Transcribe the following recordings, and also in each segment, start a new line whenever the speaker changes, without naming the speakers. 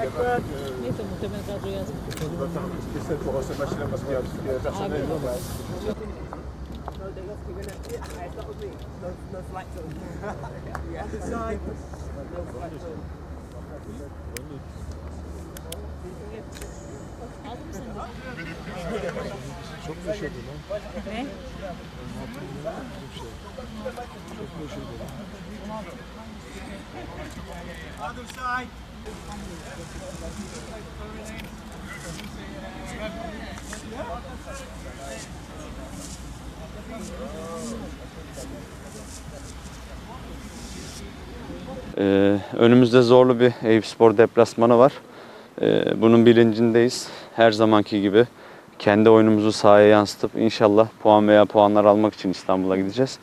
Neyse muhtemelen kadro yazmış.
Kesin forası başına baskı yaptı. Personel yok.
Ne?
Ee, önümüzde zorlu bir Eyüp Spor deplasmanı var. Ee, bunun bilincindeyiz. Her zamanki gibi kendi oyunumuzu sahaya yansıtıp inşallah puan veya puanlar almak için İstanbul'a gideceğiz.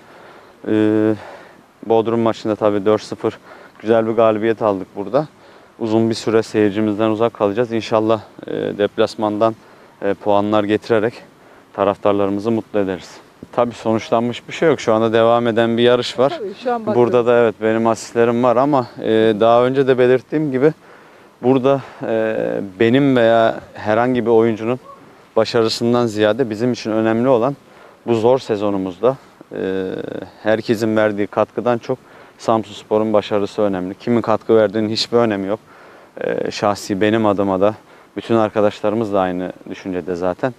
Ee, Bodrum maçında tabii 4-0 güzel bir galibiyet aldık burada. Uzun bir süre seyircimizden uzak kalacağız. İnşallah e, deplasmandan e, puanlar getirerek taraftarlarımızı mutlu ederiz. Tabii sonuçlanmış bir şey yok. Şu anda devam eden bir yarış var.
Tabii şu an
Burada da evet benim asistlerim var ama e, daha önce de belirttiğim gibi burada e, benim veya herhangi bir oyuncunun başarısından ziyade bizim için önemli olan bu zor sezonumuzda e, herkesin verdiği katkıdan çok Samsun Spor'un başarısı önemli. Kimin katkı verdiğinin hiçbir önemi yok. E, şahsi benim adıma da bütün arkadaşlarımız da aynı düşüncede zaten.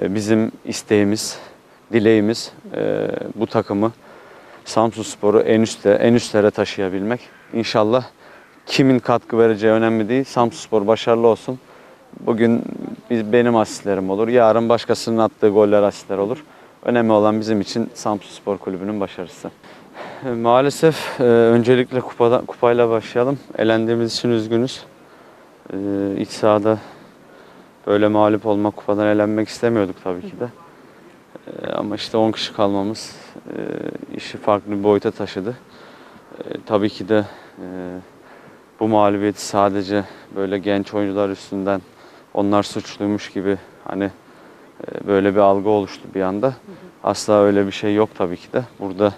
E, bizim isteğimiz, dileğimiz e, bu takımı Samsun Spor'u en üstte, en üstlere taşıyabilmek. İnşallah kimin katkı vereceği önemli değil. Samsun Spor başarılı olsun. Bugün biz, benim asistlerim olur. Yarın başkasının attığı goller asistler olur. Önemli olan bizim için Samsun Spor Kulübü'nün başarısı. E, Maalesef e, öncelikle kupada, kupayla başlayalım. Elendiğimiz için üzgünüz. E, iç sahada böyle mağlup olmak, kupadan elenmek istemiyorduk tabii ki de. E, ama işte 10 kişi kalmamız e, işi farklı bir boyuta taşıdı. E, tabii ki de e, bu mağlubiyeti sadece böyle genç oyuncular üstünden onlar suçluymuş gibi hani böyle bir algı oluştu bir anda. Asla öyle bir şey yok tabii ki de. Burada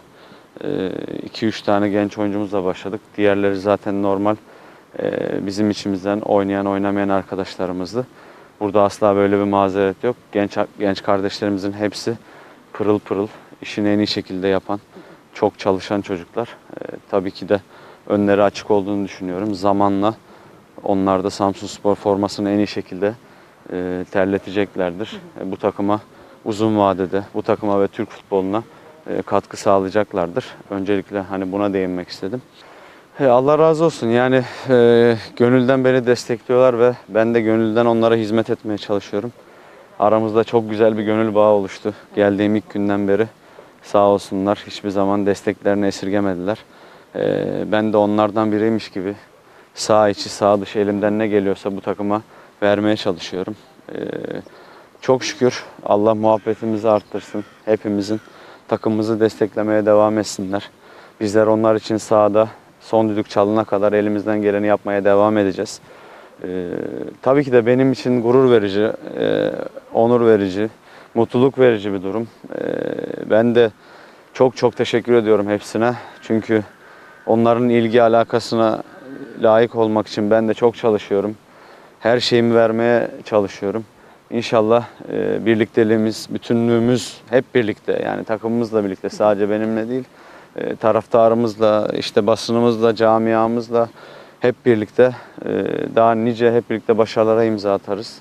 2-3 tane genç oyuncumuzla başladık. Diğerleri zaten normal bizim içimizden oynayan oynamayan arkadaşlarımızdı. Burada asla böyle bir mazeret yok. Genç genç kardeşlerimizin hepsi pırıl pırıl işini en iyi şekilde yapan, çok çalışan çocuklar. E, tabii ki de önleri açık olduğunu düşünüyorum. Zamanla onlar da Samsun Spor formasını en iyi şekilde e, terleteceklerdir. E, bu takıma uzun vadede, bu takıma ve Türk futboluna e, katkı sağlayacaklardır. Öncelikle hani buna değinmek istedim. Allah razı olsun. Yani e, gönülden beni destekliyorlar ve ben de gönülden onlara hizmet etmeye çalışıyorum. Aramızda çok güzel bir gönül bağı oluştu. Geldiğim ilk günden beri sağ olsunlar hiçbir zaman desteklerini esirgemediler. E, ben de onlardan biriymiş gibi sağ içi sağ dışı elimden ne geliyorsa bu takıma vermeye çalışıyorum. E, çok şükür Allah muhabbetimizi arttırsın. Hepimizin takımımızı desteklemeye devam etsinler. Bizler onlar için sahada son düdük çalına kadar elimizden geleni yapmaya devam edeceğiz. Ee, tabii ki de benim için gurur verici, e, onur verici, mutluluk verici bir durum. Ee, ben de çok çok teşekkür ediyorum hepsine. Çünkü onların ilgi alakasına layık olmak için ben de çok çalışıyorum. Her şeyimi vermeye çalışıyorum. İnşallah e, birlikteliğimiz, bütünlüğümüz hep birlikte yani takımımızla birlikte sadece benimle değil e, taraftarımızla, işte basınımızla, camiamızla hep birlikte e, daha nice hep birlikte başarılara imza atarız.